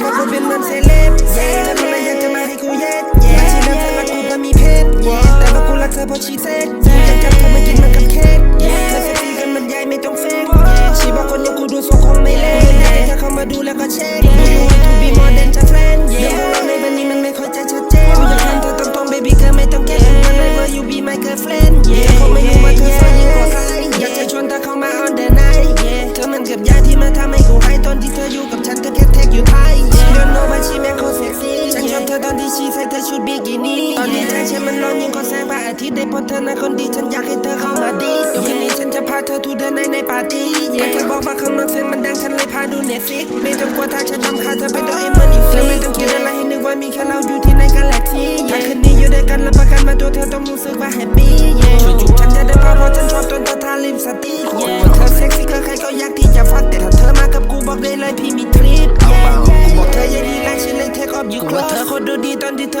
พราะกูเป็นมันเซเลบเย่แล้วมันยังจะมาให้กูเย็ดเย่ไม่ใช่เรื่องที่รักกูแต่มีเพศแต่ว่ากูรักเธอเพราะชีเซ็ตกูจะจับเธอมากินมันกับเค้กเธอเซ็กซี่กันมันใหญ่ไม่ต้องเฟกชีบอกคนอย่างกูดูทรงคงไม่เล่นถ้าเขามาดูแล้วก็เช็คดูยูทูบบีมอร์เดนจะแฟนเรื่องของเราในวันนี้มันไม่ค่อยจะชัดเจนกูอยากทำเธอตรงๆเบบี้เธอไม่ต้องเก่งวันไหนว่ายูบีไม่เคยเฟรนด์เขาไม่รู้ว่าเธอสวยยิ่งกว่ใครอยากจะชวนเธอเข้ามาออนเดอะไนท์เธอมันเก็บยาที่มาทำให้กูให้ตอนที่เธออยู่กับ ที่ชีใส่เธอชุดบิกินี่ตอนนี้ใจฉันมันร้อนยิ่งกว่าแสงพระอาทิตย์ได้พบเธอนะคนดีฉันอยากให้เธอเข้ามาดีเดี๋ยวคืนนี้ฉันจะพาเธอทูเดินในในปาร์ตี้แต่เธอบอกว่าข้างนอกเสียงมันดังฉันเลยพาดูเน็ตฟิกไม่ต้องกลัวถ้าฉันทำค่าเธอเป็นตัวเองเมือนอีกเธอไม่ต้องคิดอะไรให้นึกว่ามีแค่เราอยู่ที่ในกาแล็กซี่ถ้าคืนนี้อยู่ด้วยกันรับประกันมาตัวเธอต้องรู้สึกว่าแฮปปี้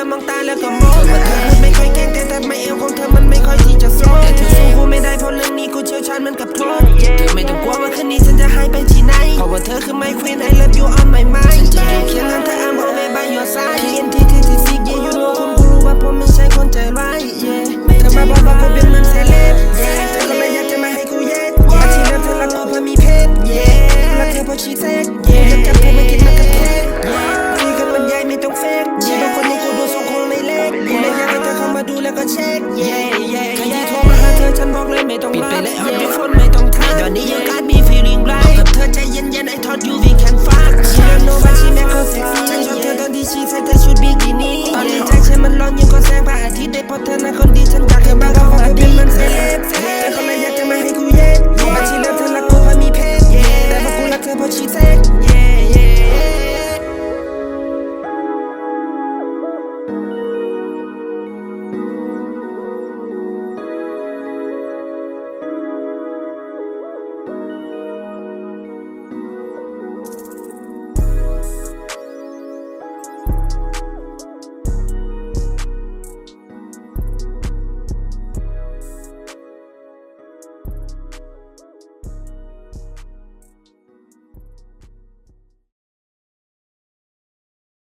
ธอมองตาแล้วก็มองว่าเธอไม่ค่อยเก่งแต่แต่ไม่เอวของเธอมันไม่ค่อยที่จะโซแต่เธอสู้กูไม่ได้เพราะเรื่องนี้กูเชี่ยวชาญมันกับโทษเธอไม่ต้องกลัวว่าคืนนี้ฉันจะหายไปที่ไหนเพราะว่าเธอคือ my queen I love you on my mind ฉันจะอยู่เคียงข้างเธอ yeah yeah yeah ใครที่โทรมาหาเธอฉันบอกเลยไม่ต้องรัปิดไปเลยฮอตไม่ต้องทักตอนนี้ยัง